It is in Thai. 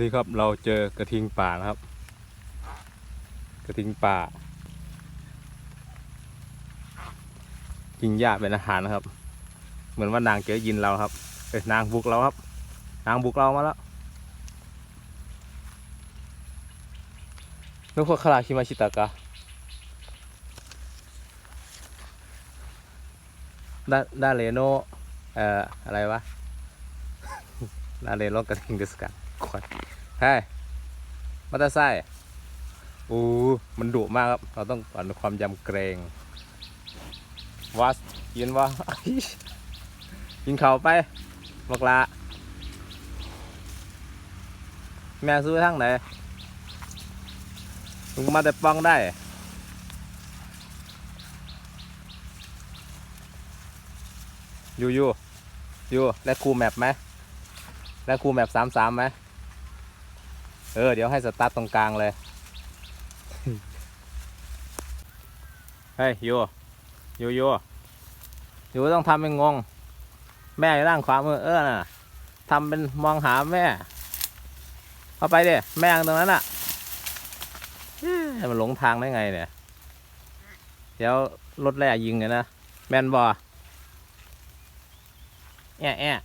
นี่ครับเราเจอกระทิงป่านะครับ กระทิงป่า กินหญ้าเป็นอาหารนะครับ เหมือนว่านางเจอยินเราครับเอ้นางบุกเราครับ นางบุกเรามาแล้วนุกคาราชิมาชิตากะดาดาเลโนเอ่ออะไรวะด้าเลโนกระทิงเดสกะ ขวดเฮ้ยมาตาไซอู้ มันดุมากครับ เราต้องอ่อนความยำเกรงวัสยินว่ากินข้าไปบักละแม่ซื้อทั้งไหนลุงมาแต่ปองได้อยู่อยู่อยู่และครูแมปไหมและครูแมปสามสามไหม เออ เดี๋ยวให้สตาร์ทตรงกลางเลย เฮ้ยอยู่อยู่อยู่อยู่ต้องทำเป็นงง แม่อยู่ด้านขวามือเออน่ะทำเป็นมองหาแม่ เข้าไปดิแม่งตรงนั้นอะเอ๊ะมันหลงทางได้ไงเนี่ย เดี๋ยวรถแร่ยิงเนี่ยนะ แมนบอแอะแอะ